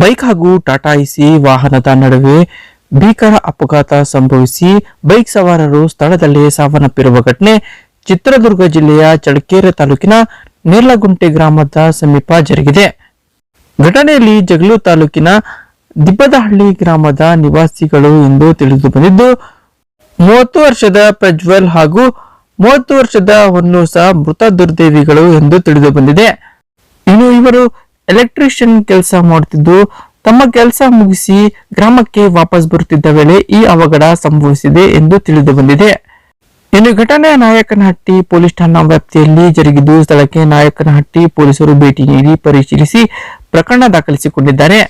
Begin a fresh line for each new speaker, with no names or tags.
Bike ಹಾಗೂ Tata EC ವಾಹನದ ನಡುವೆ ಭೀಕರ ಅಪಘಾತ ಸಂಭವಿಸಿ ಬೈಕ್ ಸವಾರರು ಸ್ಥಳದಲ್ಲೇ ಸಾವನ್ನಪ್ಪಿರುವ ಘಟನೆ ಚಿತ್ರದುರ್ಗ ಜಿಲ್ಲೆಯ ಚಳಕೇರೆ ತಾಲೂಕಿನ ನೇರ್ಲಗುಂಟೆ ಗ್ರಾಮದ ಸಮೀಪ ಜರುಗಿದೆ. ಘಟನೆಯಲ್ಲಿ ಜಗಳೂರು ತಾಲೂಕಿನ ದಿಬ್ಬದಹಳ್ಳಿ ಗ್ರಾಮದ ನಿವಾಸಿಗಳು ಎಂದು ತಿಳಿದು ಬಂದಿದ್ದು, ಮೂವತ್ತು ವರ್ಷದ ಪ್ರಜ್ವಲ್ ಹಾಗೂ ಮೂವತ್ತು ವರ್ಷದ ಹೊನ್ನೂಸ ಮೃತ ದುರ್ದೇವಿಗಳು ಎಂದು ತಿಳಿದು ಬಂದಿದೆ. ಇನ್ನು ಇವರು ಎಲೆಕ್ಟ್ರಿಷಿಯನ್ ಕೆಲಸ ಮಾಡುತ್ತಿದ್ದು ತಮ್ಮ ಕೆಲಸ ಮುಗಿಸಿ ಗ್ರಾಮಕ್ಕೆ ವಾಪಸ್ ಬರುತ್ತಿದ್ದ ವೇಳೆ ಈ ಅವಘಡ ಸಂಭವಿಸಿದೆ ಎಂದು ತಿಳಿದು ಬಂದಿದೆ. ಇನ್ನು ಘಟನೆ ನಾಯಕನಹಟ್ಟಿ ಪೊಲೀಸ್ ಠಾಣಾ ವ್ಯಾಪ್ತಿಯಲ್ಲಿ ಜರುಗಿದ್ದು, ಸ್ಥಳಕ್ಕೆ ನಾಯಕನಹಟ್ಟಿ ಪೊಲೀಸರು ಭೇಟಿ ನೀಡಿ ಪರಿಶೀಲಿಸಿ ಪ್ರಕರಣ ದಾಖಲಿಸಿಕೊಂಡಿದ್ದಾರೆ.